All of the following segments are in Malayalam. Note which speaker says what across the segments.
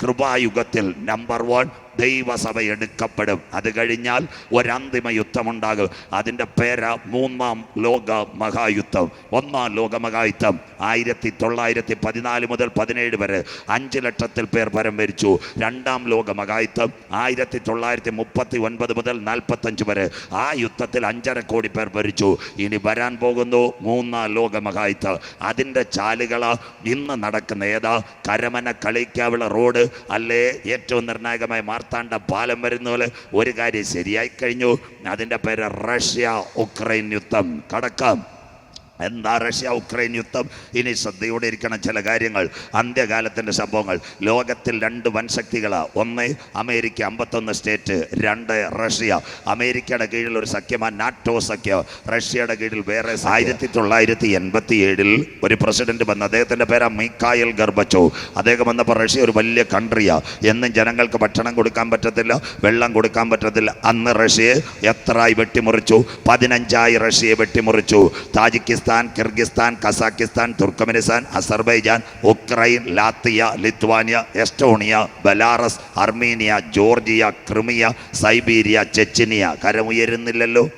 Speaker 1: കൃപായുഗത്തിൽ നമ്പർ വൺ ദൈവസഭ എടുക്കപ്പെടും അത് കഴിഞ്ഞാൽ ഒരന്തിമ യുദ്ധമുണ്ടാകും. അതിന്റെ പേര മൂന്നാം ലോക മഹായുദ്ധം ഒന്നാം ലോക മഹായുദ്ധം ആയിരത്തി തൊള്ളായിരത്തി പതിനാല് മുതൽ പതിനേഴ് വരെ അഞ്ച് ലക്ഷത്തിൽ പേർ പരം മരിച്ചു രണ്ടാം ലോക മഹായുദ്ധം ആയിരത്തി തൊള്ളായിരത്തി മുപ്പത്തി ഒൻപത് മുതൽ നാൽപ്പത്തഞ്ച് വരെ. ആ യുദ്ധത്തിൽ അഞ്ചര കോടി പേർ മരിച്ചു. ഇനി വരാൻ പോകുന്നു മൂന്നാം ലോക മഹായുദ്ധം അതിന്റെ ചാലുകൾ ഇന്ന് നടക്കുന്ന ഏതാ? കരമന കളിക്കാവിള റോഡ്. അല്ലേ? ഏറ്റവും നിർണായകമായ മാർത്താണ്ഡ പാലം വരുന്ന പോലെ ഒരു കാര്യം ശരിയായി കഴിഞ്ഞു. അതിന്റെ പേര് റഷ്യ ഉക്രൈൻ യുദ്ധം. കടക്കാം. എന്താ റഷ്യ ഉക്രൈൻ യുദ്ധം? ഇനി ശ്രദ്ധയോടെ ഇരിക്കണം ചില കാര്യങ്ങൾ. അന്ത്യകാലത്തിന്റെ സംഭവങ്ങൾ. ലോകത്തിൽ രണ്ട് വൻശക്തികളാണ് ഒന്ന് അമേരിക്ക അമ്പത്തൊന്ന് സ്റ്റേറ്റ് രണ്ട് റഷ്യ. അമേരിക്കയുടെ കീഴിൽ ഒരു സഖ്യമാണ് നാറ്റോ സഖ്യം. റഷ്യയുടെ കീഴിൽ വേറെ ആയിരത്തി തൊള്ളായിരത്തി എൺപത്തി ഏഴിൽ ഒരു പ്രസിഡന്റ് വന്ന് അദ്ദേഹത്തിന്റെ പേരാ മീക്കായൽ ഗർബച്ചോ അദ്ദേഹം വന്നപ്പോൾ റഷ്യ ഒരു വലിയ കൺട്രിയാണ് എന്നും ജനങ്ങൾക്ക് ഭക്ഷണം കൊടുക്കാൻ പറ്റത്തില്ല വെള്ളം കൊടുക്കാൻ പറ്റത്തില്ല. അന്ന് റഷ്യയെ എത്രയായി വെട്ടിമുറിച്ചു? പതിനഞ്ചായി റഷ്യയെ വെട്ടിമുറിച്ചു. Tajikistan Kyrgyzstan Kazakhstan Turkmenistan Azerbaijan Ukraine Latvia Lithuania Estonia Belarus Armenia Georgia Crimea Siberia Chechnya. കരമുയരുന്നില്ലല്ലോ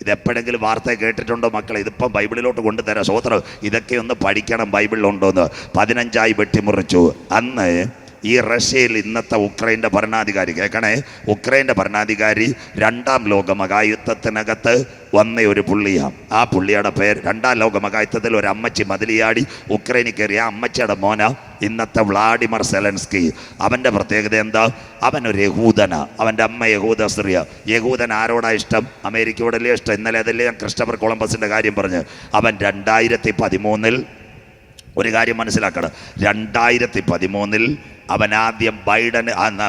Speaker 1: ഇതെപ്പോഴെങ്കിലും വാർത്ത കേട്ടിട്ടുണ്ടോ മക്കളെ? ഇതിപ്പം ബൈബിളിലോട്ട് കൊണ്ടുതരാം. സോത്രം ഇതൊക്കെ ഒന്ന് പഠിക്കണം ബൈബിളിലുണ്ടോന്ന്. പതിനഞ്ചായി വെട്ടിമുറിച്ചു. അന്ന് ഈ റഷ്യയിൽ ഇന്നത്തെ ഉക്രൈന്റെ ഭരണാധികാരി കേൾക്കണേ? ഉക്രൈന്റെ ഭരണാധികാരി രണ്ടാം ലോക മഹായുദ്ധത്തിനകത്ത് വന്ന ഒരു പുള്ളിയാണ്. ആ പുള്ളിയുടെ പേര് രണ്ടാം ലോക മഹായുദ്ധത്തിൽ ഒരു അമ്മച്ചി മതിലിയാടി ഉക്രൈനിൽ കയറിയ ആ അമ്മച്ചിയുടെ മോന ഇന്നത്തെ വ്ളാഡിമർ സെലൻസ്കി. അവന്റെ പ്രത്യേകത എന്താ? അവനൊരു യഹൂദന. അവന്റെ അമ്മ യഹൂദ സ്ത്രീയ. യഹൂദൻ ആരോടാ ഇഷ്ടം? അമേരിക്കയോടല്ലേ ഇഷ്ടം? ഇന്നലെ അതല്ലേ ഞാൻ ക്രിസ്റ്റഫർ കൊളംബസിന്റെ കാര്യം പറഞ്ഞ്. അവൻ രണ്ടായിരത്തി പതിമൂന്നിൽ ഒരു കാര്യം മനസ്സിലാക്കണം. രണ്ടായിരത്തി പതിമൂന്നിൽ അവൻ ആദ്യം ബൈഡൻ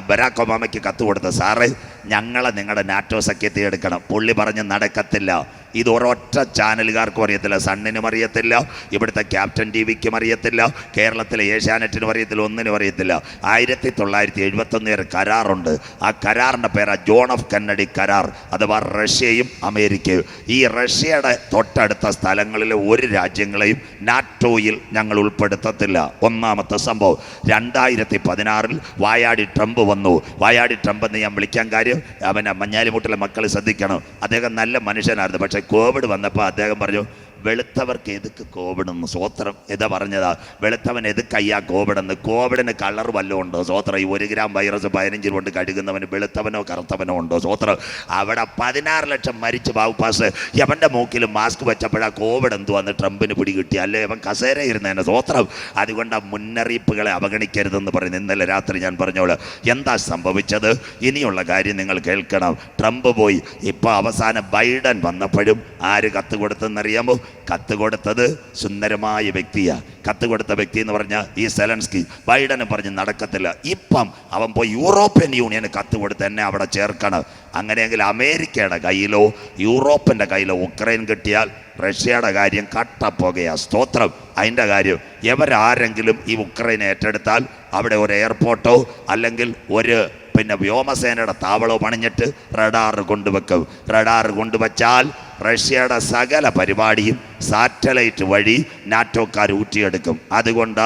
Speaker 1: ബരാക് ഒബാമയ്ക്ക് കത്ത് കൊടുത്ത സാറേ ഞങ്ങളെ നിങ്ങളുടെ നാറ്റോ സഖ്യത്തിൽ എടുക്കണം. പുള്ളി പറഞ്ഞ് നടക്കത്തില്ല. ഇത് ഒരൊറ്റ ചാനലുകാർക്കും അറിയത്തില്ല സണ്ണിനും അറിയത്തില്ല ഇവിടുത്തെ ക്യാപ്റ്റൻ ടി വിക്കും അറിയത്തില്ല കേരളത്തിലെ ഏഷ്യാനെറ്റിനും അറിയത്തില്ല ഒന്നിനും അറിയത്തില്ല. ആയിരത്തി തൊള്ളായിരത്തി എഴുപത്തൊന്ന് വരെ കരാറുണ്ട്. ആ കരാറിന്റെ പേരാ ജോൺ ഓഫ് കന്നഡി കരാർ അഥവാ റഷ്യയും അമേരിക്കയും. ഈ റഷ്യയുടെ തൊട്ടടുത്ത സ്ഥലങ്ങളിലെ ഒരു രാജ്യങ്ങളെയും നാറ്റോയിൽ ഞങ്ങൾ ഉൾപ്പെടുത്തത്തില്ല. ഒന്നാമത്തെ സംഭവം രണ്ടായിരത്തി പതിനാറിൽ വായാടി ട്രംപ് വന്നു. വായാടി ട്രംപ് എന്ന് ഞാൻ വിളിക്കാൻ കാര്യം അവനെ മഞ്ഞാലിമുട്ടിലെ മക്കൾ ശ്രദ്ധിക്കണം. അദ്ദേഹം നല്ല മനുഷ്യനായിരുന്നു പക്ഷേ കോവിഡ് വന്നപ്പോൾ അദ്ദേഹം പറഞ്ഞു വെളുത്തവർക്ക് എതുക്ക് കോവിഡ് എന്ന് സ്വോത്രം ഇതാ പറഞ്ഞതാ? വെളുത്തവൻ എതുക്കയ്യാ കോവിഡ് എന്ന് കോവിഡിന് കളർ വല്ലതും ഉണ്ടോ? സ്വോത്രം ഈ ഒരു ഗ്രാം വൈറസ് പതിനഞ്ചിൽ കൊണ്ട് കഴുകുന്നവന് വെളുത്തവനോ കറുത്തവനോ ഉണ്ടോ? സ്വോത്രം അവിടെ പതിനാറ് ലക്ഷം മരിച്ച് ബാബുപാസ് എവന്റെ മൂക്കിൽ മാസ്ക് വെച്ചപ്പോഴാ കോവിഡ് എന്തുവാന്ന് ട്രംപിന് പിടികിട്ടി. അല്ലേ അവൻ കസേര ഇരുന്നതിന് സ്വോത്രം അതുകൊണ്ട് ആ മുന്നറിയിപ്പുകളെ അവഗണിക്കരുതെന്ന് പറയുന്നു. ഇന്നലെ രാത്രി ഞാൻ പറഞ്ഞോളൂ എന്താ സംഭവിച്ചത്? ഇനിയുള്ള കാര്യം നിങ്ങൾ കേൾക്കണം. ട്രംപ് പോയി ഇപ്പോൾ അവസാനം ബൈഡൻ വന്നപ്പോഴും ആര് കത്ത് കൊടുത്തെന്നറിയാമോ? കത്ത് കൊടുത്തത് സുന്ദരമായ വ്യക്തിയാണ് കത്ത് കൊടുത്ത വ്യക്തി എന്ന് പറഞ്ഞാൽ ഈ സെലൻസ്കി. ബൈഡന് പറഞ്ഞ് നടക്കത്തില്ല. ഇപ്പം അവൻ പോയി യൂറോപ്യൻ യൂണിയന് കത്ത് കൊടുത്ത് എന്നെ അവിടെ ചേർക്കണം. അങ്ങനെയെങ്കിൽ അമേരിക്കയുടെ കയ്യിലോ യൂറോപ്പിന്റെ കയ്യിലോ ഉക്രൈൻ കിട്ടിയാൽ റഷ്യയുടെ കാര്യം കട്ടപ്പോകയാ. സ്തോത്രം. അതിന്റെ കാര്യം എവരാരെങ്കിലും ഈ ഉക്രൈൻ ഏറ്റെടുത്താൽ അവിടെ ഒരു എയർപോർട്ടോ അല്ലെങ്കിൽ ഒരു പിന്നെ വ്യോമസേനയുടെ താവളോ പണിഞ്ഞിട്ട് റഡാർ കൊണ്ടുവെക്കും. റഡാർ കൊണ്ടുവച്ചാൽ റഷ്യയുടെ സകല പരിപാടിയും സാറ്റലൈറ്റ് വഴി നാറ്റോക്കാർ ഊറ്റിയെടുക്കും. അതുകൊണ്ട്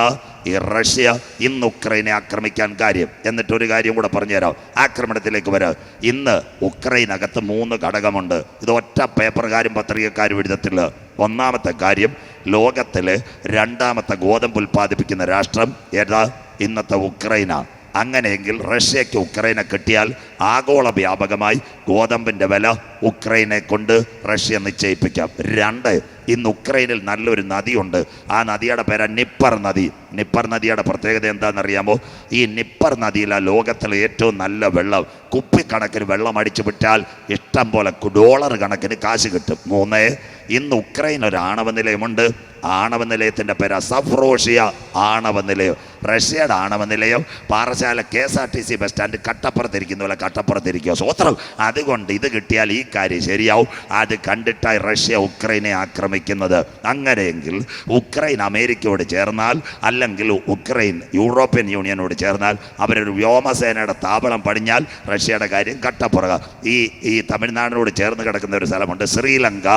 Speaker 1: ഈ റഷ്യ ഇന്ന് ഉക്രൈനെ ആക്രമിക്കാൻ കാര്യം. എന്നിട്ടൊരു കാര്യം കൂടെ പറഞ്ഞുതരാം. ആക്രമണത്തിലേക്ക് വരാം. ഇന്ന് ഉക്രൈനകത്ത് മൂന്ന് ഘടകമുണ്ട്. ഇത് ഒറ്റ പേപ്പർകാരും പത്രികക്കാരും എഴുതത്തില്ല. ഒന്നാമത്തെ കാര്യം ലോകത്തിലെ രണ്ടാമത്തെ ഗോതമ്പ് ഉൽപ്പാദിപ്പിക്കുന്ന രാഷ്ട്രം ഏതാ? ഇന്നത്തെ ഉക്രൈനാണ് അങ്ങനെയെങ്കിൽ റഷ്യയ്ക്ക് ഉക്രൈനെ കിട്ടിയാൽ ആഗോള വ്യാപകമായി ഗോതമ്പിന്റെ വില ഉക്രൈനെ കൊണ്ട് റഷ്യ നിശ്ചയിപ്പിക്കാം. രണ്ട് ഇന്ന് ഉക്രൈനിൽ നല്ലൊരു നദിയുണ്ട്. ആ നദിയുടെ പേര് നിപ്പർ നദി. നിപ്പർ നദിയുടെ പ്രത്യേകത എന്താണെന്നറിയാമോ? ഈ നിപ്പർ നദിയിലെ ലോകത്തിലെ ഏറ്റവും നല്ല വെള്ളം. കുപ്പിക്കണക്കിന് വെള്ളം അടിച്ചു വിട്ടാൽ ഇഷ്ടം പോലെ ഡോളർ കണക്കിന് കാശ് കിട്ടും. മൂന്ന് ഇന്ന് ഉക്രൈൻ ഒരു ആണവ നിലയമുണ്ട്. ആണവ നിലയത്തിന്റെ പേര് സഫ്രോഷിയ ആണവ നിലയം റഷ്യയുടെ ആണവ നിലയം Parassala K S R T C bus stand കട്ടപ്പുറത്തിരിക്കുന്ന പോലെ കട്ടപ്പുറത്തിരിക്കുക. സ്വത്രം അതുകൊണ്ട് ഇത് കിട്ടിയാൽ ഈ കാര്യം ശരിയാവും. അത് കണ്ടിട്ടായി റഷ്യ ഉക്രൈനെ ആക്രമിക്കുന്നത്. അങ്ങനെയെങ്കിൽ ഉക്രൈൻ അമേരിക്കയോട് ചേർന്നാൽ അല്ലെങ്കിൽ ഉക്രൈൻ യൂറോപ്യൻ യൂണിയനോട് ചേർന്നാൽ അവരൊരു വ്യോമസേനയുടെ താവളം പണിഞ്ഞാൽ റഷ്യയുടെ കാര്യം കട്ടപ്പുറക. ഈ ഈ തമിഴ്നാടിനോട് ചേർന്ന് കിടക്കുന്ന ഒരു സ്ഥലമുണ്ട് ശ്രീലങ്ക.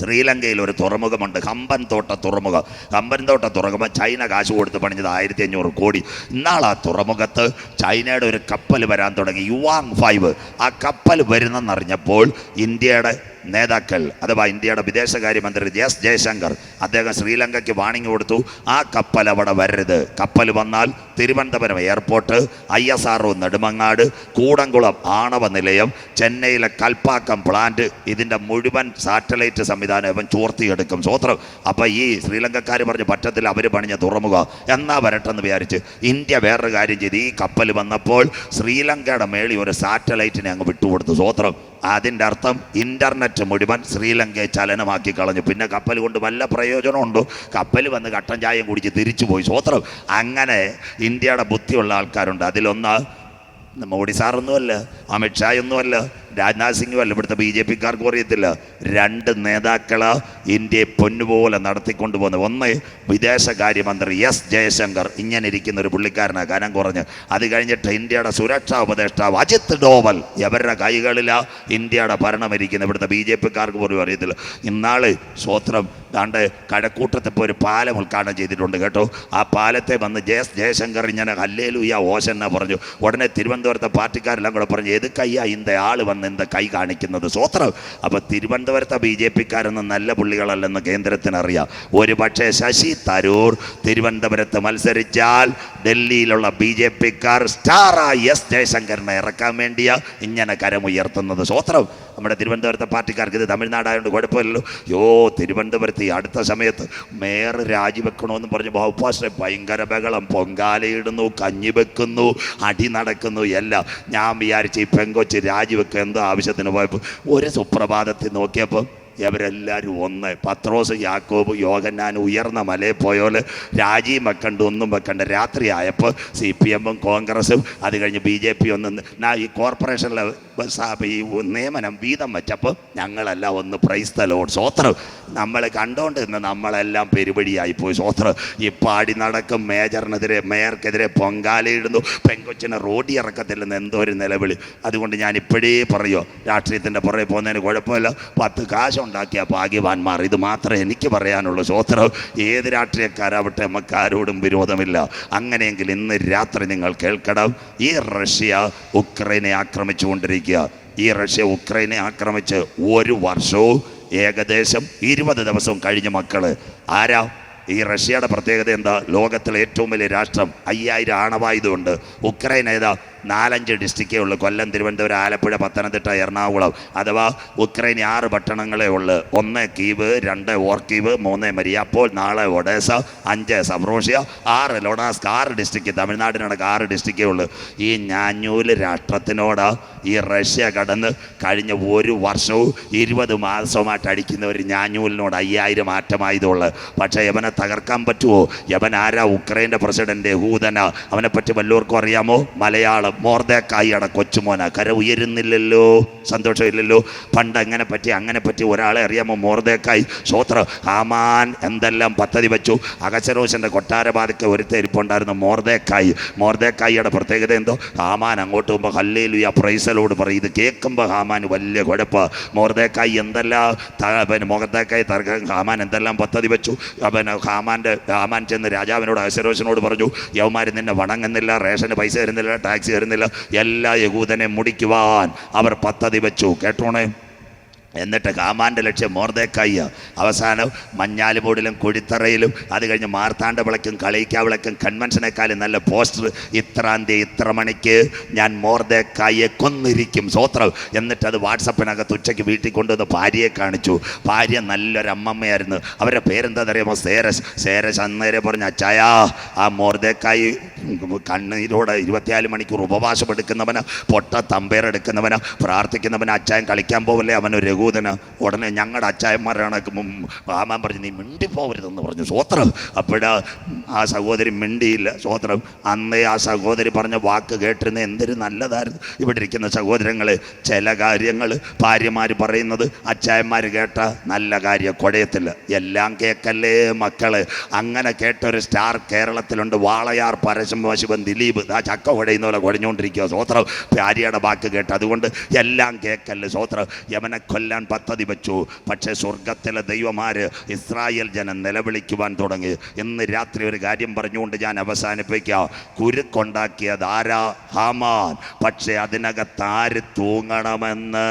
Speaker 1: ശ്രീലങ്കയിൽ ഒരു തുറമുഖമുണ്ട്. ഹമ്പൻ തോട്ട തുറമുഖം. ഹമ്പൻ തോട്ട തുറമുഖം ചൈന കാശ് കൊടുത്ത് പണിഞ്ഞത് ആയിരത്തി അഞ്ഞൂറ് കോടി. ഇന്നാൾ ആ തുറമുഖത്ത് ചൈനയുടെ ഒരു കപ്പൽ വരാൻ തുടങ്ങി. Yuan Wang five. ആ കപ്പൽ വരുന്നെന്നറിഞ്ഞപ്പോൾ ഇന്ത്യയുടെ നേതാക്കൾ അഥവാ ഇന്ത്യയുടെ വിദേശകാര്യമന്ത്രി എസ് ജയശങ്കർ അദ്ദേഹം ശ്രീലങ്കയ്ക്ക് വാണിംഗ് കൊടുത്തു. ആ കപ്പൽ അവിടെ വരരുത്. കപ്പൽ വന്നാൽ Thiruvananthapuram airport I S R O Nedumangad Koodankulam ആണവ നിലയം ചെന്നൈയിലെ കൽപ്പാക്കം പ്ലാന്റ് ഇതിന്റെ മുഴുവൻ സാറ്റലൈറ്റ് സംവിധാനം ഇവൻ ചോർത്തിയെടുക്കും. സ്വോത്രം അപ്പം ഈ ശ്രീലങ്കക്കാർ പറഞ്ഞ് പറ്റത്തിൽ അവർ പണിഞ്ഞ തുറമുഖ. എന്നാ വരട്ടെന്ന് വിചാരിച്ച് ഇന്ത്യ വേറൊരു കാര്യം ചെയ്ത് ഈ കപ്പൽ വന്നപ്പോൾ ശ്രീലങ്കയുടെ മേളി ഒരു സാറ്റലൈറ്റിനെ അങ്ങ് വിട്ടുകൊടുത്തു. സ്വോത്രം അതിന്റെ അർത്ഥം ഇന്റർനെറ്റ് മുഴുവൻ ശ്രീലങ്കയെ ചലനമാക്കി കളഞ്ഞു. പിന്നെ കപ്പൽ കൊണ്ട് വല്ല പ്രയോജനമുണ്ടോ? കപ്പൽ വന്ന് കട്ടൻ ചായം കുടിച്ച് തിരിച്ചു പോയി. സ്വോത്രം അങ്ങനെ ഇന്ത്യയുടെ ബുദ്ധിയുള്ള ആൾക്കാരുണ്ട്. അതിലൊന്ന് മോഡി സാറൊന്നുമല്ല അമിത്ഷാ ഒന്നുമല്ല രാജ്നാഥ് സിംഗും അല്ല ഇവിടുത്തെ ബി ജെ പിക്കാർക്ക് അറിയത്തില്ല. രണ്ട് നേതാക്കൾ ഇന്ത്യയെ പൊന്നുപോലെ നടത്തിക്കൊണ്ടു പോകുന്നത് ഒന്ന് വിദേശകാര്യമന്ത്രി എസ് ജയശങ്കർ. ഇങ്ങനെ ഇരിക്കുന്ന ഒരു പുള്ളിക്കാരനാണ് കനം കുറഞ്ഞ്. അത് കഴിഞ്ഞിട്ട് ഇന്ത്യയുടെ സുരക്ഷാ ഉപദേഷ്ടാവ് അജിത് ഡോവൽ ഇവരുടെ കൈകളിലാ ഇന്ത്യയുടെ ഭരണം ഇരിക്കുന്നത്. ഇവിടുത്തെ ബി ജെ പിക്കാർക്ക് പോലും അറിയത്തില്ല. ഇന്നാൾ സ്വത്രം ദാണ്ട് കഴക്കൂട്ടത്ത് ഇപ്പോൾ ഒരു പാലം ഉദ്ഘാടനം ചെയ്തിട്ടുണ്ട് കേട്ടോ. ആ പാലത്തെ വന്ന് ജയസ് ജയശങ്കർ ഇങ്ങനെ ഹല്ലേലൂയ ഓശന്ന പറഞ്ഞു. ഉടനെ തിരുവനന്തപുരത്തെ പാർട്ടിക്കാരെല്ലാം കൂടെ പറഞ്ഞു എതുക്കയ്യ കയ്യാ ഇന്ത ആൾ വന്ന് എന്ത കൈ കാണിക്കുന്നത്? സ്വത്രം അപ്പൊ തിരുവനന്തപുരത്തെ ബി ജെ പിക്കാരൊന്നും നല്ല പുള്ളികളല്ലെന്ന് കേന്ദ്രത്തിനറിയാം. ഒരു പക്ഷേ ശശി തരൂർ തിരുവനന്തപുരത്ത് മത്സരിച്ചാൽ ഡൽഹിയിലുള്ള ബി ജെ പിക്കാർ സ്റ്റാറായി. എസ് ജയശങ്കറിനെ ഇറക്കാൻ വേണ്ടിയാ ഇങ്ങനെ കരമുയർത്തുന്നത്. സ്വത്രം നമ്മുടെ തിരുവനന്തപുരത്തെ പാർട്ടിക്കാർക്ക് ഇത് തമിഴ്നാടായതുകൊണ്ട് കുഴപ്പമില്ലല്ലോ. യോ തിരുവനന്തപുരത്ത് ഈ അടുത്ത സമയത്ത് മേയർ രാജിവെക്കണമെന്ന് പറഞ്ഞ് ബഹുപാസ്റ്റെ ഭയങ്കര ബഹളം. പൊങ്കാലയിടുന്നു കഞ്ഞി വെക്കുന്നു അടി നടക്കുന്നു എല്ലാം. ഞാൻ വിചാരിച്ച് ഈ പെങ്കൊച്ച് രാജിവെക്കുക എന്തോ ആവശ്യത്തിന് പോയപ്പോൾ ഒരു സുപ്രഭാതത്തിൽ നോക്കിയപ്പോൾ ഇവരെല്ലാവരും ഒന്ന്. പത്രോസ് യാക്കോബ് യോഗന്നാൻ ഉയർന്ന മലയിൽ പോയോൽ രാജിയും വെക്കണ്ട ഒന്നും വെക്കണ്ട. രാത്രി ആയപ്പോൾ സി പി എമ്മും കോൺഗ്രസും അത് കഴിഞ്ഞ് ബി ജെ പി ഒന്ന് ഞാൻ ഈ കോർപ്പറേഷനിലെ ഈ നിയമനം വീതം വെച്ചപ്പോൾ ഞങ്ങളെല്ലാം ഒന്ന് പ്രൈസ് പ്രൈസ്തലോട് സ്വോത്രം നമ്മൾ കണ്ടോണ്ട് ഇന്ന് നമ്മളെല്ലാം പെരുപടിയായി പോയി. സ്വോത്രം ഈ പാടി നടക്കും മേജറിനെതിരെ മേയർക്കെതിരെ പൊങ്കാലയിടുന്നു പെങ്കൊച്ചിനെ റോഡി ഇറക്കത്തില്ലെന്ന് എന്തോ ഒരു നിലവിളി. അതുകൊണ്ട് ഞാൻ ഇപ്പോഴേ പറയുമോ രാഷ്ട്രീയത്തിന്റെ പുറകെ പോകുന്നതിന് കുഴപ്പമില്ല. പത്ത് കാശ് ഉണ്ടാക്കിയ ഭാഗ്യവാന്മാർ. ഇത് മാത്രമേ എനിക്ക് പറയാനുള്ളൂ സ്വോത്രം ഏത് രാഷ്ട്രീയക്കാരാവട്ടെ നമുക്ക് ആരോടും വിരോധമില്ല. അങ്ങനെയെങ്കിൽ ഇന്ന് രാത്രി നിങ്ങൾ കേൾക്കണം. ഈ റഷ്യ ഉക്രൈനെ ആക്രമിച്ചുകൊണ്ടിരിക്കുക ഈ റഷ്യ ഉക്രൈനെ ആക്രമിച്ച് ഒരു വർഷവും ഏകദേശം ഇരുപത് ദിവസവും കഴിഞ്ഞ മക്കൾ. ആരാ? ഈ റഷ്യയുടെ പ്രത്യേകത എന്താ? ലോകത്തിലെ ഏറ്റവും വലിയ രാഷ്ട്രം അയ്യായിരം ആണവായുധമുണ്ട്. ഉക്രൈൻ ഏതാ? നാലഞ്ച് ഡിസ്ട്രിക്റ്റേ ഉള്ളൂ. കൊല്ലം തിരുവനന്തപുരം ആലപ്പുഴ പത്തനംതിട്ട എറണാകുളം അഥവാ ഉക്രൈൻ ആറ് പട്ടണങ്ങളേ ഉള്ളൂ. ഒന്ന് കീവ് രണ്ട് ഓർക്കീവ് മൂന്ന് മരിയാപ്പോൾ നാളെ ഒഡേസ അഞ്ച് സബ്രോഷ്യ ആറ് ലൊണാസ്ക് ആറ് ഡിസ്ട്രിക്റ്റ് തമിഴ്നാടിനടക്കം ആറ് ഡിസ്ട്രിക്റ്റേ ഉള്ളൂ. ഈ ഞാഞ്ഞൂൽ രാഷ്ട്രത്തിനോട് ഈ റഷ്യ കടന്ന് കഴിഞ്ഞ ഒരു വർഷവും ഇരുപത് മാസവുമായിട്ട് അടിക്കുന്ന ഒരു ഞാഞ്ഞൂലിനോട് അയ്യായിരം ആറ്റമായതുള്ളു പക്ഷേ യവനെ തകർക്കാൻ പറ്റുമോ യവൻ ആരാ? ഉക്രൈന്റെ പ്രസിഡന്റ് ഹൂതന. അവനെപ്പറ്റി പറ്റി വല്ലവർക്കും അറിയാമോ? മലയാളം. മോർദേക്കായിയുടെ കൊച്ചുമോന. കര ഉയരുന്നില്ലല്ലോ സന്തോഷമില്ലല്ലോ. പണ്ട് അങ്ങനെ പറ്റി അങ്ങനെ പറ്റി ഒരാളെ അറിയാമോ മോർദേക്കായി സോത്ര ആമാൻ എന്തെല്ലാം പദ്ധതി വെച്ചു? അകശരോശന്റെ കൊട്ടാരപാതയ്ക്ക് ഒരു ഇരിപ്പുണ്ടായിരുന്നു മോർദേക്കായി മോർദേക്കായിയുടെ പ്രത്യേകത എന്തോ? ആമാൻ അങ്ങോട്ട് പോകുമ്പോൾ ഹല്ലേലുയ പ്രൈസലോട് പറയും. ഇത് കേൾക്കുമ്പോൾ ഹാമാൻ വലിയ കുഴപ്പ. മോർദേക്കായി എന്തെല്ലാം പിന്നെ മോർദേക്കായി തർക്കം ഹാമാൻ എന്തെല്ലാം പദ്ധതി വെച്ചു? പിന്നെ ഹാമാന്റെ ഹാമാൻ ചെന്ന് രാജാവിനോട് അകശരോശനോട് പറഞ്ഞു യവമാർ നിന്നെ വണങ്ങുന്നില്ല റേഷന് പൈസ തരുന്നില്ല ടാക്സ് തരുന്നില്ല എല്ലാ യഹൂദനെ മുടിക്കുവാൻ അവർ പദ്ധതി വെച്ചു. കേട്ടോണേ? എന്നിട്ട് കാമാന്റെ ലക്ഷ്യം മോർദേക്കായ്യ അവസാനം മഞ്ഞാലിമൂടിലും കുഴിത്തറയിലും അത് കഴിഞ്ഞ് മാർത്താണ്ഡ വിളക്കും കളയിക്കാവിളക്കും കൺവെൻഷനേക്കാളും നല്ല പോസ്റ്റർ. ഇത്രാം തീയതി ഇത്ര മണിക്ക് ഞാൻ മോർദേക്കായെ കൊന്നിരിക്കും. സ്വോത്രം എന്നിട്ട് അത് വാട്സപ്പിനകത്ത് ഉച്ചയ്ക്ക് വീട്ടിൽ കൊണ്ടുവന്ന് ഭാര്യയെ കാണിച്ചു. ഭാര്യ നല്ലൊരു അമ്മമ്മയായിരുന്നു. അവരുടെ പേരെന്താണെന്നറിയാമോ സേരസ്. സേരസ് അന്നേരെ പറഞ്ഞു അച്ചായാ ആ മോർദേക്കായി കണ്ണീരോടെ ഇരുപത്തിനാല് മണിക്കൂർ ഉപവാസം എടുക്കുന്നവന് പൊട്ട തമ്പേർ തമ്പേറെടുക്കുന്നവന് പ്രാർത്ഥിക്കുന്നവന് അച്ചായൻ കളിക്കാൻ പോവല്ലേ അവനൊരു രഘൂതന് ഉടനെ ഞങ്ങളുടെ അച്ചായന്മാരാണ് ആമാൻ പറഞ്ഞു നീ മിണ്ടി പോകരുതെന്ന് പറഞ്ഞു സ്വോത്രം അപ്പോഴാ ആ സഹോദരി മിണ്ടിയില്ല. സ്വോത്രം അന്നേ ആ സഹോദരി പറഞ്ഞ വാക്ക് കേട്ടിരുന്ന എന്തൊരു നല്ലതായിരുന്നു. ഇവിടെ ഇരിക്കുന്ന സഹോദരങ്ങൾ ചില കാര്യങ്ങൾ ഭാര്യമാർ പറയുന്നത് അച്ചായന്മാർ കേട്ട നല്ല കാര്യം കുഴയത്തില്ല എല്ലാം കേക്കല്ലേ മക്കൾ? അങ്ങനെ കേട്ട ഒരു സ്റ്റാർ കേരളത്തിലുണ്ട് വാളയാർ പരശുംശിവൻ ദിലീപ്. ആ ചക്ക കുഴയുന്ന പോലെ കുഴഞ്ഞുകൊണ്ടിരിക്കുക സ്വോത്രം ഭാര്യയുടെ വാക്ക് കേട്ട് അതുകൊണ്ട് എല്ലാം കേക്കല്ലേ സ്വോത്രം യമനെ കൊല്ലാൻ കൊല്ലാൻ പദ്ധതി വെച്ചു. പക്ഷേ സ്വർഗത്തിലെ ദൈവമാര് ഇസ്രായേൽ ജനം നിലവിളിക്കുവാൻ തുടങ്ങി. ഇന്ന് രാത്രി ഒരു കാര്യം പറഞ്ഞുകൊണ്ട് ഞാൻ അവസാനിപ്പിക്കാം. കുരുക്കുണ്ടാക്കിയത് ആരാ? ഹാമാൻ. പക്ഷേ അതിനകത്ത് ആര് തൂങ്ങണമെന്ന്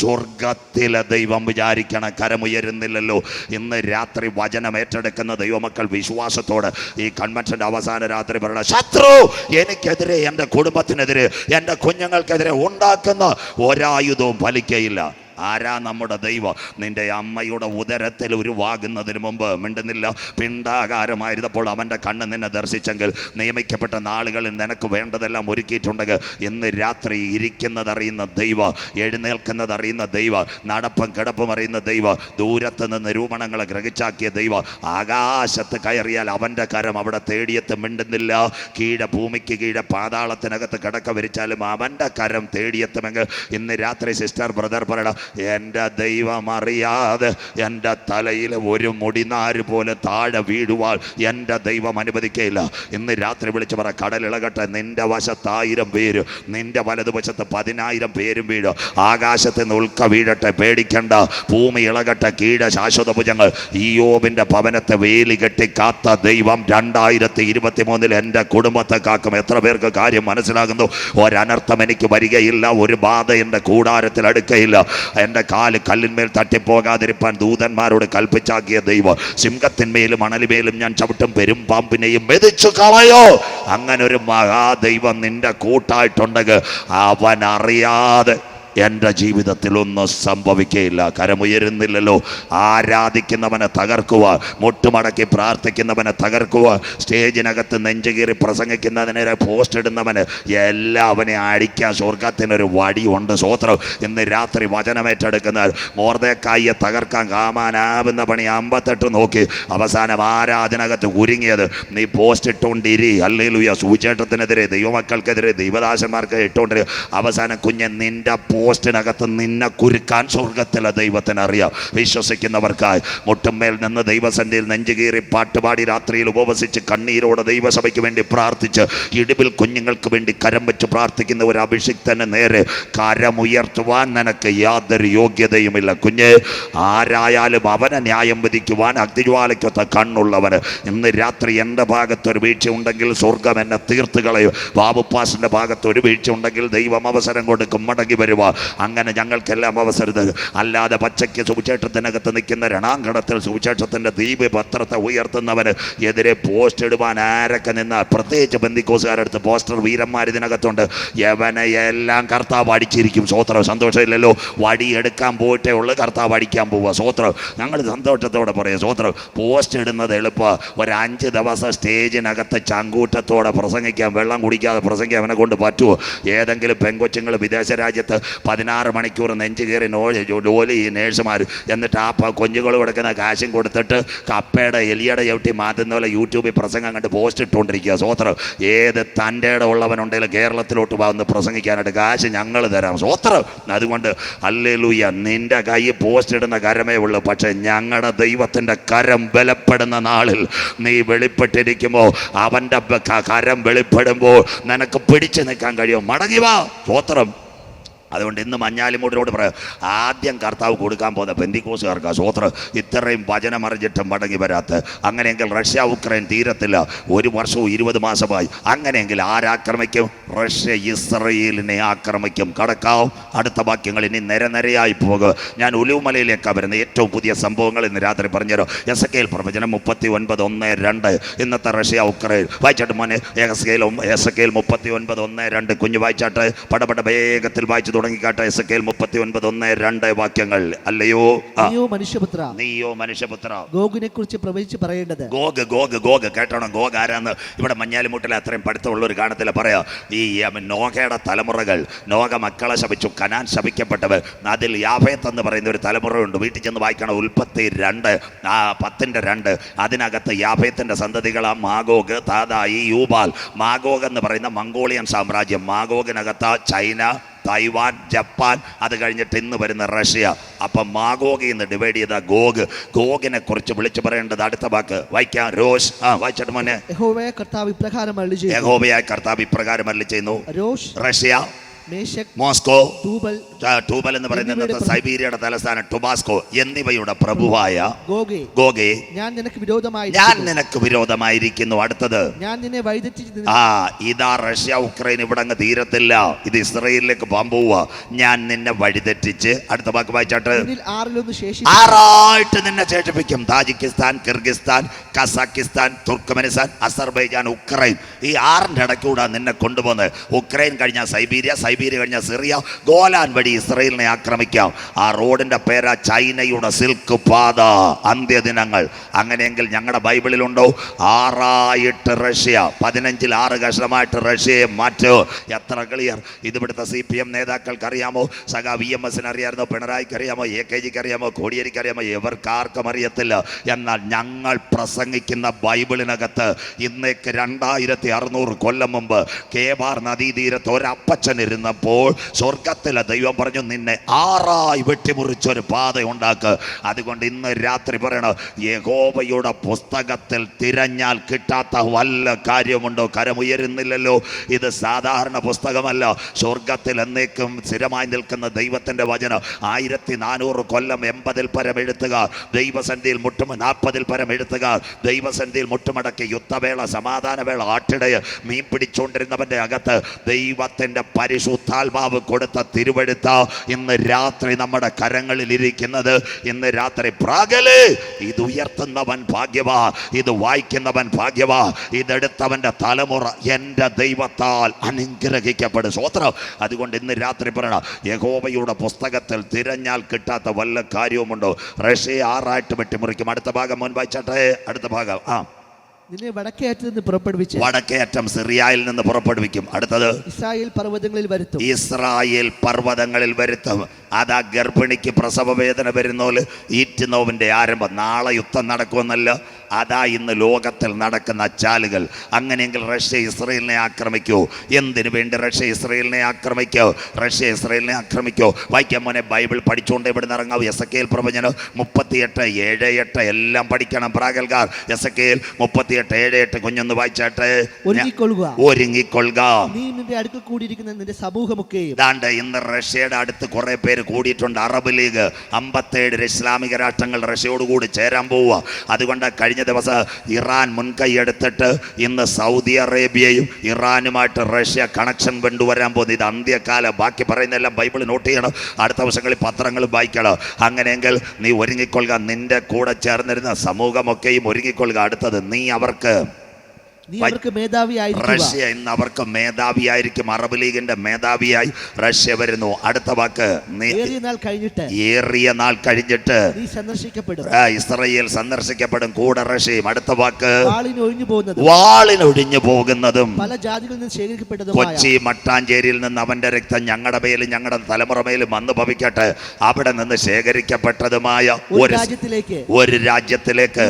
Speaker 1: സ്വർഗത്തിലെ ദൈവം വിചാരിക്കണം കരമുയരുന്നില്ലല്ലോ. ഇന്ന് രാത്രി വചനം ഏറ്റെടുക്കുന്ന ദൈവമക്കൾ വിശ്വാസത്തോട് ഈ കൺവെൻഷന്റെ അവസാന രാത്രി പറയണം ശത്രു എനിക്കെതിരെ എന്റെ കുടുംബത്തിനെതിരെ എന്റെ കുഞ്ഞുങ്ങൾക്കെതിരെ ഉണ്ടാക്കുന്ന ഒരായുധവും ഫലിക്കയില്ല. ആരാ നമ്മുടെ ദൈവം? നിന്റെ അമ്മയുടെ ഉദരത്തിൽ ഉരുവാകുന്നതിന് മുമ്പ് മിണ്ടുന്നില്ല. പിണ്ടാകാരമായിരുന്നപ്പോൾ അവന്റെ കണ്ണ് നിന്നെ ദർശിച്ചെങ്കിൽ നിയമിക്കപ്പെട്ട നാളുകളിൽ നിനക്ക് വേണ്ടതെല്ലാം ഒരുക്കിയിട്ടുണ്ടെങ്കിൽ ഇന്ന് രാത്രി ഇരിക്കുന്നതറിയുന്ന ദൈവ എഴുന്നേൽക്കുന്നതറിയുന്ന ദൈവ നടപ്പും കിടപ്പും അറിയുന്ന ദൈവ ദൂരത്ത് നിന്ന് നിരൂപണങ്ങളെ ഗ്രഹിച്ചാക്കിയ ദൈവ ആകാശത്ത് കയറിയാൽ അവന്റെ കരം അവിടെ തേടിയെത്ത് മിണ്ടുന്നില്ല. കീഴ ഭൂമിക്ക് കീഴ പാതാളത്തിനകത്ത് കിടക്ക വരിച്ചാലും അവന്റെ കരം തേടിയെത്തുമെങ്കിൽ ഇന്ന് രാത്രി സിസ്റ്റർ ബ്രദർ പറയണം എന്റെ ദൈവം അറിയാതെ എന്റെ തലയിൽ ഒരു മുടിനാര് പോലെ താഴെ വീഴുവാൾ എന്റെ ദൈവം അനുവദിക്കയില്ല. ഇന്ന് രാത്രി വിളിച്ച് പറ കടലിളകട്ടെ നിന്റെ വശത്ത് ആയിരം പേര് നിന്റെ വലതുവശത്ത് പതിനായിരം പേരും വീഴും. ആകാശത്ത് നിന്ന് ഉൾക്ക വീഴട്ടെ പേടിക്കണ്ട. ഭൂമി ഇളകട്ടെ കീഴ ശാശ്വത ഭുജങ്ങൾ. ഈയോബിന്റെ ഭവനത്തെ വേലി കെട്ടി കാത്ത ദൈവം രണ്ടായിരത്തി ഇരുപത്തി മൂന്നിൽ എന്റെ കുടുംബത്തെ കാക്കും. എത്ര പേർക്ക് കാര്യം മനസ്സിലാകുന്നു? ഒരനർത്ഥം എനിക്ക് വരികയില്ല ഒരു ബാധ എന്റെ കൂടാരത്തിൽ അടുക്കയില്ല. എന്റെ കാൽ കല്ലിന്മേൽ തട്ടിപ്പോകാതിരിപ്പാൻ ദൂതന്മാരോട് കൽപ്പിച്ചാക്കിയ ദൈവം സിംഹത്തിന്മേലും മണലിമേലും ഞാൻ ചവിട്ടും പെരും പാമ്പിനെയും മെതിച്ചു കളയോ. അങ്ങനെ ഒരു മഹാദൈവം നിന്റെ കൂട്ടായിട്ടുണ്ടെങ്കിൽ അവൻ അറിയാതെ എന്റെ ജീവിതത്തിൽ ഒന്നും സംഭവിക്കുകയില്ല. കരമുയരുന്നില്ലല്ലോ. ആരാധിക്കുന്നവനെ തകർക്കുക മുട്ടുമടക്കി പ്രാർത്ഥിക്കുന്നവനെ തകർക്കുക സ്റ്റേജിനകത്ത് നെഞ്ചുകീറി പ്രസംഗിക്കുന്നതിനെ പോസ്റ്റ് ഇടുന്നവന് എല്ലാം അവനെ അടിക്കാൻ സ്വർഗത്തിനൊരു വടിയുണ്ട്. സ്വോത്രം ഇന്ന് രാത്രി വചനമേറ്റെടുക്കുന്ന മോർദേക്കായിയെ തകർക്കാൻ കാമാനാവുന്ന പണി അമ്പത്തെട്ട് നോക്കി അവസാനം ആരാധനകത്ത് കുരുങ്ങിയത്. നീ പോസ്റ്റ് ഇട്ടുകൊണ്ടിരി അല്ലെങ്കിൽ സൂചേട്ടത്തിനെതിരെ ദൈവമക്കൾക്കെതിരെ ദൈവദാസന്മാർക്ക് ഇട്ടുകൊണ്ടിരി അവസാനം കുഞ്ഞ് നിന്റെ പോസ്റ്റിനകത്ത് നിന്നെ കുരുക്കാൻ സ്വർഗത്തിലെ ദൈവത്തിന് അറിയാം. വിശ്വസിക്കുന്നവർക്കായി. മുട്ടുമേൽ നിന്ന് ദൈവസന്ധിയിൽ നെഞ്ചുകീറി പാട്ടുപാടി രാത്രിയിൽ ഉപവസിച്ച് കണ്ണീരോടെ ദൈവസഭയ്ക്ക് വേണ്ടി പ്രാർത്ഥിച്ച് ഇടിവിൽ കുഞ്ഞുങ്ങൾക്ക് വേണ്ടി കരം വെച്ച് പ്രാർത്ഥിക്കുന്ന ഒരു അഭിഷിക്തന് നേരെ കരമുയർത്തുവാൻ നിനക്ക് യാതൊരു യോഗ്യതയുമില്ല. കുഞ്ഞ് ആരായാലും അവനെ ന്യായം വിധിക്കുവാൻ അഗ്നിജ്വാലയ്ക്കൊത്ത കണ്ണുള്ളവന്. ഇന്ന് രാത്രി എന്റെ ഭാഗത്ത് ഒരു വീഴ്ച ഉണ്ടെങ്കിൽ സ്വർഗം എന്നെ തീർത്ത് കളയും. ബാബുപ്പാസിന്റെ ഭാഗത്ത് ഒരു വീഴ്ച ഉണ്ടെങ്കിൽ ദൈവം അവസരം കൊടുക്കും മടങ്ങി വരുക അങ്ങനെ ഞങ്ങൾക്കെല്ലാം അവസരം തരും അല്ലാതെ പച്ചയ്ക്ക് സുവിശേഷത്തിനകത്ത് നിൽക്കുന്ന രണാങ്കണത്തിൽ സുവിശേഷത്തിന്റെ ദ്വീപ് പത്രത്തെ ഉയർത്തുന്നവന് എതിരെ പോസ്റ്റ് ഇടുവാൻ ആരൊക്കെ നിന്ന്? പ്രത്യേകിച്ച് ബന്ധിക്കോസുകാരടുത്ത് പോസ്റ്റർ വീരന്മാർ ഇതിനകത്തുണ്ട്. യവനെ എല്ലാം കർത്താവ് അടിച്ചിരിക്കും. സ്വോത്രം സന്തോഷമില്ലല്ലോ. വടി എടുക്കാൻ പോയിട്ടേ ഉള്ളൂ കർത്താവ് അടിക്കാൻ പോവുക സ്വോത്രം ഞങ്ങൾ സന്തോഷത്തോടെ പറയും. സ്വോത്രം പോസ്റ്റ് ഇടുന്നത് എളുപ്പമാണ് ഒരു അഞ്ച് ദിവസം സ്റ്റേജിനകത്ത് ചങ്കൂറ്റത്തോടെ പ്രസംഗിക്കാൻ വെള്ളം കുടിക്കാതെ പ്രസംഗിക്കാൻ അവനെ കൊണ്ട് പറ്റുമോ ഏതെങ്കിലും പെങ്കൊച്ചുങ്ങൾ വിദേശ രാജ്യത്ത് പതിനാറ് മണിക്കൂർ നെഞ്ചു കയറി ജോലി ഈ നേഴ്സുമാർ എന്നിട്ട് ആ കൊഞ്ഞുകൾ കൊടുക്കുന്ന കാശും കൊടുത്തിട്ട് കപ്പയുടെ എലിയുടെ ചവിട്ടി മാറ്റുന്ന പോലെ യൂട്യൂബിൽ പ്രസംഗം കണ്ട് പോസ്റ്റ് ഇട്ടുകൊണ്ടിരിക്കുക സ്വോത്രം ഏത് തന്റെ ഉള്ളവനുണ്ടെങ്കിലും കേരളത്തിലോട്ട് വന്ന് പ്രസംഗിക്കാനായിട്ട് കാശ് ഞങ്ങൾ തരാം. സ്വോത്രം അതുകൊണ്ട് അല്ലേലൂയ നിന്റെ കൈ പോസ്റ്റ് ഇടുന്ന കരമേ ഉള്ളൂ. പക്ഷേ ഞങ്ങളുടെ ദൈവത്തിന്റെ കരം ബലപ്പെടുന്ന നാളിൽ നീ വെളിപ്പെട്ടിരിക്കുമ്പോൾ അവന്റെ കരം വെളിപ്പെടുമ്പോൾ നിനക്ക് പിടിച്ചു നിൽക്കാൻ കഴിയും. മടങ്ങി വാ സ്വോത്രം അതുകൊണ്ട് ഇന്ന് മഞ്ഞാലിമൂടിനോട് പറയാം ആദ്യം കർത്താവ് കൊടുക്കാൻ പോകുന്ന പെന്തിക്കോസുകാർക്ക് സ്വോത്രം. ഇത്രയും വചനമറിഞ്ഞിട്ടും മടങ്ങി വരാത്ത അങ്ങനെയെങ്കിൽ റഷ്യ ഉക്രൈൻ തീരത്തില്ല. ഒരു വർഷവും ഇരുപത് മാസമായി. അങ്ങനെയെങ്കിൽ ആരാക്രമിക്കും? റഷ്യ ഇസ്രയേലിനെ ആക്രമിക്കും. കടക്കാവും അടുത്ത വാക്യങ്ങൾ ഇനി നിരനിരയായി പോകുക ഞാൻ ഒലിവുമലയിലേക്കാണ് വരുന്ന ഏറ്റവും പുതിയ സംഭവങ്ങൾ ഇന്ന് രാത്രി പറഞ്ഞുതരാം. എസ് കെയിൽ പ്രവചനം മുപ്പത്തി ഒൻപത് ഒന്ന് രണ്ട്. ഇന്നത്തെ റഷ്യ ഉക്രൈൻ. വായിച്ചാട്ട് മോനെ. എസ് കെയിൽ എസ് കെയിൽ മുപ്പത്തി ഒൻപത് ഒന്ന് രണ്ട്. കുഞ്ഞ് വായിച്ചാട്ട്. പടപട വേഗത്തിൽ വായിച്ചു തുടങ്ങിക്കാട്ടെ എസ് കെ മുപ്പത്തി ഒൻപത് ഒന്ന് രണ്ട് വാക്യങ്ങൾ. അല്ലയോ?
Speaker 2: നീയോ മനുഷ്യപുത്ര.
Speaker 1: നീയോ മനുഷ്യപുത്ര.
Speaker 2: ഗോഗിനെ കുറിച്ച് പ്രവചിച്ച് പറയേണ്ടത്.
Speaker 1: ഗോഗ് ഗോഗ് ഗോഗ് കേട്ടോണം? ഗോഗ് ആരാന്ന് ഇവിടെ മഞ്ഞാലിമുട്ടിൽ അത്രയും പഠിത്തമുള്ള ഒരു കാണത്തില്ല പറയാ ഈ നോകയുടെ തലമുറകൾ നോഗ മക്കളെ ശപിച്ചു കനാൻ ശപിക്കപ്പെട്ടവർ അതിൽ യാഫേത്ത് എന്ന് പറയുന്ന ഒരു തലമുറയുണ്ട്. വീട്ടിൽ ചെന്ന് വായിക്കണം ഉൽപ്പത്തി രണ്ട് ആ പത്തിന്റെ രണ്ട്. അതിനകത്ത് യാഫേത്തിന്റെ സന്തതികളാ മാഗോഗ് താതായി യൂബാൽ. മാഗോഗ് എന്ന് പറയുന്ന മംഗോളിയൻ സാമ്രാജ്യം. മാഗോഗിനകത്ത് ചൈന തൈവാൻ ജപ്പാൻ അത് കഴിഞ്ഞിട്ട് ഇന്ന് വരുന്ന റഷ്യ. അപ്പം മാഗോഗിൽ നിന്ന് ഡിവൈഡ് ചെയ്ത ഗോഗ് ഗോഗിനെ കുറിച്ച് വിളിച്ചു പറയേണ്ടത് അടുത്ത വാക്ക് വായിക്കാം. രോഷ് ആ വായിച്ചിട്ട് മോനെ.
Speaker 2: യഹോവയായ കർത്താവ് ഇപ്രകാരം അരുളി ചെയ്തു
Speaker 1: യഹോബയായ കർത്താവ് ഇപ്രകാരം ചെയ്യുന്നു.
Speaker 2: Rosh
Speaker 1: Russia
Speaker 2: Meshech
Speaker 1: Moscow
Speaker 2: Tubal
Speaker 1: Tubal എന്ന് പറയുന്നത് സൈബീരിയയുടെ തലസ്ഥാനം ടുബാസ്കോ എന്നിവയുടെ പ്രഭുവായ
Speaker 2: ഗോഗെ. ഞാൻ നിനക്ക് വിരോധമായി
Speaker 1: ഞാൻ നിനക്ക് വിരോധമായിരിക്കുന്നു. അടുത്തത്.
Speaker 2: ഞാൻ നിന്നെ
Speaker 1: ആ ഇതാ റഷ്യ ഉക്രൈൻ ഇവിടെ അങ്ങ് തീരത്തില്ല. ഇത് ഇസ്രയേലിലേക്ക് പോവുക ഞാൻ നിന്നെ വഴിതെറ്റിച്ച് അടുത്ത വാക്ക് വായിച്ചാട്ട്. ആറായിട്ട് നിന്നെ ശേഷിപ്പിക്കും. Tajikistan Kyrgyzstan Kazakhstan Turkmenistan Azerbaijan Ukraine. ഈ ആറിന്റെ ഇടയ്ക്കൂടാ നിന്നെ കൊണ്ടുപോകുന്നത്. ഉക്രൈൻ കഴിഞ്ഞ സൈബീരിയ സൈബീരിയ കഴിഞ്ഞ സിറിയ ഗോലാൻ വഴി ഇസ്രയേലിനെ ആക്രമിക്കാം. ആ റോഡിന്റെ പേരാ ചൈനയുടെ സിൽക്ക് പാത. അന്ത്യദിനങ്ങൾ. അങ്ങനെയെങ്കിൽ ഞങ്ങളുടെ ബൈബിളിലുണ്ടോ? ആറായിട്ട് റഷ്യ. പതിനഞ്ചിൽ ആറ് കഷണമായിട്ട് റഷ്യയെ മാറ്റോ. എത്ര ക്ലിയർ ഇതിവിടുത്തെ സി പി എം നേതാക്കൾക്ക് അറിയാമോ സഖാ വി എം എസിന് അറിയാമോ പിണറായിക്ക് അറിയാമോ? എ കെ ജിക്ക് അറിയാമോ? കോടിയേരിക്ക് അറിയാമോ? ഇവർക്കാർക്കും അറിയത്തില്ല. എന്നാൽ ഞങ്ങൾ പ്രസംഗിക്കുന്ന ബൈബിളിനകത്ത് ഇന്നേക്ക് രണ്ടായിരത്തി അറുന്നൂറ് കൊല്ലം മുമ്പ് കേബാർ നദീതീരത്ത് ഒരപ്പച്ചൻ ഇരുന്നപ്പോൾ സ്വർഗത്തിലെ ദൈവം പറഞ്ഞു നിന്നെ ആറായി വെട്ടിമുറിച്ചൊരു പാത ഉണ്ടാക്ക് അതുകൊണ്ട് ഇന്ന് രാത്രി പറയണം യഹോവയുടെ പുസ്തകത്തിൽ തിരഞ്ഞാൽ കിട്ടാത്ത വല്ല കാര്യമുണ്ടോ? കരമുയരുന്നില്ലല്ലോ. ഇത് സാധാരണ പുസ്തകമല്ല. സ്വർഗത്തിൽ എന്നേക്കും സ്ഥിരമായി നിൽക്കുന്ന ദൈവത്തിന്റെ വചനം. ആയിരത്തി നാനൂറ് കൊല്ലം എൺപതിൽ പരം എഴുത്തുകാർ ദൈവസന്ധിയിൽ മുട്ടും നാൽപ്പതിൽ പരം എഴുത്തുകാർ ദൈവസന്ധിയിൽ മുട്ടുമടക്കി യുദ്ധവേള സമാധാനവേള ആട്ടിടയ മീൻ പിടിച്ചുകൊണ്ടിരുന്നവന്റെ അകത്ത് ദൈവത്തിന്റെ പരിശുദ്ധാത്മാവ് കൊടുത്ത തിരുവെടുത്ത ഇന്ന് രാത്രി നമ്മുടെ കരങ്ങളിൽ ഇരിക്കുന്നത് ഇന്ന് രാത്രി പ്രാഗൽ. ഇത് ഉയർത്തുന്നവൻ ഭാഗ്യവാ ഇത് വായിക്കുന്നവൻ ഭാഗ്യവാ ഇതെടുത്തവന്റെ തലമുറ എന്റെ ദൈവത്താൽ അനുഗ്രഹിക്കപ്പെടും. സ്വത്രം അതുകൊണ്ട് ഇന്ന് രാത്രി പറയണം യഹോവയുടെ പുസ്തകത്തിൽ തിരഞ്ഞാൽ കിട്ടാത്ത വല്ല കാര്യവുമുണ്ടോ? റഷ്യ ആറായിട്ട് വെട്ടിമുറിക്കും. അടുത്ത ഭാഗം മുൻപായിച്ചാട്ടെ അടുത്ത ഭാഗം. ആ.
Speaker 2: നിന്നെ വടക്കേ നിന്ന് പുറപ്പെടുവിച്ചു.
Speaker 1: വടക്കേയറ്റം സിറിയയിൽ നിന്ന് പുറപ്പെടുവിക്കും. അടുത്തത്
Speaker 2: ഇസ്രായേൽ പർവതങ്ങളിൽ വരുത്തും.
Speaker 1: ഇസ്രായേൽ പർവതങ്ങളിൽ വരുത്തും. അതാ ഗർഭിണിക്ക് പ്രസവ വേദന വരുന്നോൽ ഈറ്റുന്നോവിന്റെ ആരംഭം. നാളെ യുദ്ധം നടക്കുമെന്നല്ല. അതാ ഇന്ന് ലോകത്തിൽ നടക്കുന്ന ചാലുകൾ. അങ്ങനെയെങ്കിൽ റഷ്യ ഇസ്രയേലിനെ ആക്രമിക്കൂ. എന്തിനു വേണ്ടി റഷ്യ ഇസ്രയേലിനെ ആക്രമിക്കോ? റഷ്യ ഇസ്രയേലിനെ ആക്രമിക്കോ. വായിക്കാൻ മോനെ ബൈബിൾ പഠിച്ചുകൊണ്ട് ഇവിടെ നിന്ന് ഇറങ്ങാവൂ? എസ് കെ എൽ പ്രവചനം മുപ്പത്തിയെട്ട് ഏഴ് എട്ട് എല്ലാം പഠിക്കണം. പ്രാഗൽകാർ എസ് കെ എൽ മുപ്പത്തിയെട്ട് ഏഴ് എട്ട് കുഞ്ഞൊന്ന് വായിച്ചാട്ടെ.
Speaker 2: ഒരുങ്ങിക്കൊള്ളുക. നീ നിന്റെ അടുത്ത് കൂടിയിരിക്കുന്ന നിന്റെ
Speaker 1: ദാണ്ട് ഇന്ന് റഷ്യയുടെ അടുത്ത് കുറെ പേര് കൂടിയിട്ടുണ്ട്. അറബ് ലീഗ് അമ്പത്തേഴ് ഇസ്ലാമിക രാഷ്ട്രങ്ങൾ റഷ്യയോട് കൂടി ചേരാൻ പോവുക. അതുകൊണ്ട് കഴിഞ്ഞ ദിവസം ഇറാൻ മുൻകൈ എടുത്തിട്ട് ഇന്ന് സൗദി അറേബ്യയും ഇറാനുമായിട്ട് റഷ്യ കണക്ഷൻ കൊണ്ടുവരാൻ പോകുന്നത് ഇത് അന്ത്യകാലം ബാക്കി പറയുന്നതെല്ലാം ബൈബിൾ നോട്ട് ചെയ്യണം. അടുത്ത ദിവസങ്ങളിൽ പത്രങ്ങൾ വായിക്കണം. അങ്ങനെയെങ്കിൽ നീ ഒരുങ്ങിക്കൊള്ളുക. നിന്റെ കൂടെ ചേർന്നിരുന്ന സമൂഹമൊക്കെയും ഒരുങ്ങിക്കൊള്ളുക. അടുത്തത് നീ അവർക്ക് റഷ്യ ഇന്ന് അവർക്ക് മേധാവിയായിരിക്കും അറബ് ലീഗിന്റെ മേധാവിയായി റഷ്യ വരുന്നു. അടുത്ത വാക്ക്
Speaker 2: ഏറിയ നാൾ കഴിഞ്ഞിട്ട്
Speaker 1: ഇസ്രയേൽ സന്ദർശിക്കപ്പെടും കൂടെ റഷ്യയും. അടുത്ത വാക്ക്
Speaker 2: വാളിനൊഴിഞ്ഞു പോകുന്നത് പല ജാതികളിൽ നിന്ന് ശേഖരിക്കപ്പെട്ടതും
Speaker 1: കൊച്ചി മട്ടാഞ്ചേരിയിൽ നിന്ന് അവന്റെ രക്തം ഞങ്ങളുടെ മേലും ഞങ്ങളുടെ തലമുറ മേലും വന്ന് ഭവിക്കട്ടെ. അവിടെ നിന്ന് ശേഖരിക്കപ്പെട്ടതുമായ
Speaker 2: ഒരു രാജ്യത്തിലേക്ക്
Speaker 1: ഒരു രാജ്യത്തിലേക്ക്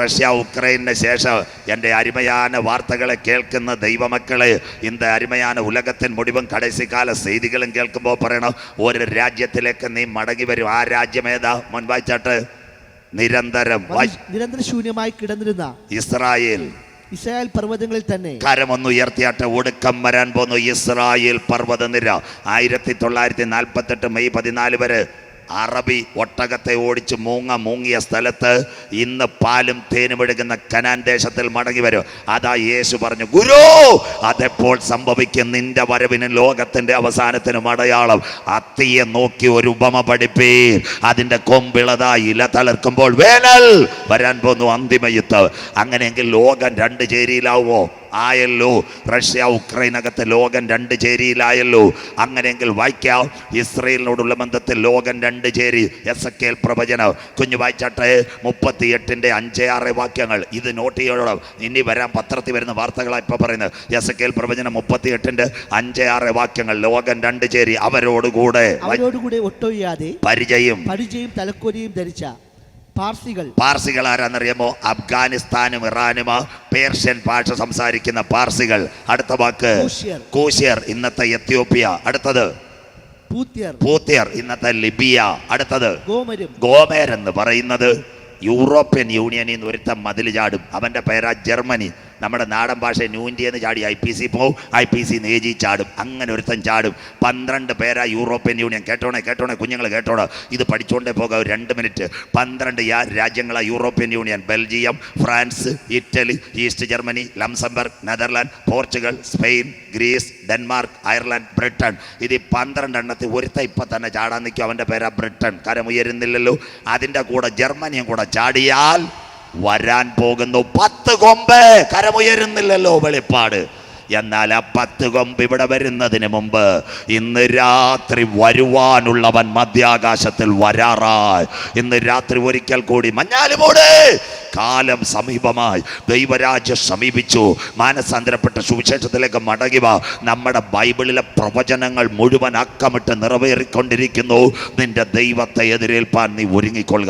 Speaker 1: റഷ്യ ഉക്രൈനു ശേഷം എന്റെ இந்த அருமையான வார்த்தைகளை கேட்கிற தெய்வ மக்களே இந்த அருமையான ഉലകത്തിൻ മുടിവും കടസിക്കാല ചെയ്തികളും കേൾക്കുമ്പോൾ പറയണം ഒരു രാജ്യത്തിലേക്ക് നീ മടങ്ങി വരും. ആ രാജ്യം ഏതാ? മുൻവായിച്ചാട്ട് നിരന്തരം
Speaker 2: നിരന്തര ശൂന്യമായി കിടന്നിരുന്ന
Speaker 1: ഇസ്രായേൽ.
Speaker 2: ഇസ്രായേൽ പർവതങ്ങളിൽ തന്നെ
Speaker 1: കരമൊന്ന് ഉയർത്തിയാട്ട് ഒടുക്കം വരാൻ പോന്നു ഇസ്രായേൽ പർവത നിര ആയിരത്തി തൊള്ളായിരത്തി നാൽപ്പത്തെട്ട് മെയ് പതിനാല് വരെ അറബി ഒട്ടകത്തെ ഓടിച്ച് മൂങ്ങ മൂങ്ങിയ സ്ഥലത്ത് ഇന്ന് പാലും തേനും എടുക്കുന്ന കനാൻ ദേശത്തിൽ മടങ്ങി വരും. അതാ യേശു പറഞ്ഞു ഗുരു അതെപ്പോൾ സംഭവിക്കും? നിന്റെ വരവിന് ലോകത്തിന്റെ അവസാനത്തിനും അടയാളം. അത്തിയെ നോക്കി ഒരു ഉപമ പഠിപ്പീ അതിന്റെ കൊമ്പിളതാ ഇല തളർക്കുമ്പോൾ വേനൽ വരാൻ പോന്നു അന്തിമയുത്ത് അങ്ങനെയെങ്കിൽ ലോകം രണ്ട് ചേരിയിലാവുമോ? ആയല്ലോ. റഷ്യ ഉക്രൈനകത്ത് ലോകം രണ്ട് ചേരിയിലായല്ലോ. അങ്ങനെയെങ്കിൽ വായിക്കാം. ഇസ്രയേലിനോടുള്ള ബന്ധത്തിൽ ലോകം രണ്ട് ചേരി. എസ് എ കെൽ പ്രവചനം. കുഞ്ഞു വായിച്ചാട്ടെ. മുപ്പത്തി എട്ടിന്റെ അഞ്ച് ആറ് വാക്യങ്ങൾ. ഇത് നോട്ട് ചെയ്യണം. ഇനി വരാൻ പത്രത്തിൽ വരുന്ന വാർത്തകളാണ് ഇപ്പോൾ പറയുന്നത്. എസ് എ കെൽ പ്രവചനം മുപ്പത്തി എട്ടിന്റെ അഞ്ച് ആറ് വാക്യങ്ങൾ. ലോകം രണ്ട് ചേരി. അവരോടുകൂടെ.
Speaker 2: അവരോടുകൂടെ ഒട്ടൊഴിയാതെ
Speaker 1: പരിചയം.
Speaker 2: പരിചയം തലക്കൊരിയും ധരിച്ച പാർസികൾ.
Speaker 1: പാർസികൾ ആരാന്നറിയാമോ? അഫ്ഗാനിസ്ഥാനും ഇറാനും പേർഷ്യൻ ഭാഷ സംസാരിക്കുന്ന പാർസികൾ. അടുത്ത വാക്ക്.
Speaker 2: കൂശ്യർ.
Speaker 1: കൂശ്യർ ഇന്നത്തെ എത്യോപ്യ. അടുത്തത്.
Speaker 2: പൂത്യർ
Speaker 1: ഇന്നത്തെ ലിബിയ. അടുത്തത്. ഗോമേർ എന്ന് പറയുന്നത് യൂറോപ്യൻ യൂണിയനിൽ നിന്ന് ഒരുത്തം മതിൽ ചാടും അവന്റെ പേരാ ജർമ്മനി. നമ്മുടെ നാടൻ ഭാഷ ന്യൂ ഇന്ത്യ എന്ന് ചാടി ഐ പി സി പോവും ഐ പി സി നേജി ചാടും. അങ്ങനെ ഒരുത്തൻ ചാടും. പന്ത്രണ്ട് പേരാ യൂറോപ്യൻ യൂണിയൻ. കേട്ടോണേ കേട്ടോണേ കുഞ്ഞുങ്ങൾ കേട്ടോണോ ഇത് പഠിച്ചുകൊണ്ടേ പോകാം രണ്ട് മിനിറ്റ്. പന്ത്രണ്ട് രാജ്യങ്ങളാ European Union. Belgium France Italy East Germany Luxembourg Netherland Portugal Spain Greece Denmark Ireland Britain ഇത് പന്ത്രണ്ടെണ്ണത്തിൽ ഒരുത്ത ഇപ്പം തന്നെ ചാടാൻ നിൽക്കും. അവന്റെ പേരാ ബ്രിട്ടൻ കരമുയരുന്നില്ലല്ലോ അതിന്റെ കൂടെ ജർമ്മനിയും കൂടെ ചാടിയാൽ വരാൻ പോകുന്നു. പത്ത് കൊമ്പ് കരമുയരുന്നില്ലല്ലോ വെളിപ്പാട്. എന്നാൽ ആ പത്ത് കൊമ്പ് ഇവിടെ വരുന്നതിന് മുമ്പ് ഇന്ന് രാത്രി വരുവാനുള്ളവൻ മധ്യാകാശത്തിൽ വരാറായി. ഇന്ന് രാത്രി ഒരിക്കൽ കൂടി മഞ്ഞാലുമൂട് കാലം സമീപമായി. ദൈവരാജ്യം സമീപിച്ചു. മാനസാന്തരപ്പെട്ട സുവിശേഷത്തിലേക്ക് മടങ്ങുക നമ്മുടെ ബൈബിളിലെ പ്രവചനങ്ങൾ മുഴുവൻ അക്കമിട്ട് നിറവേറിക്കൊണ്ടിരിക്കുന്നു. നിന്റെ ദൈവത്തെ എതിരേൽപ്പാൻ നീ ഒരുങ്ങിക്കൊള്ളുക.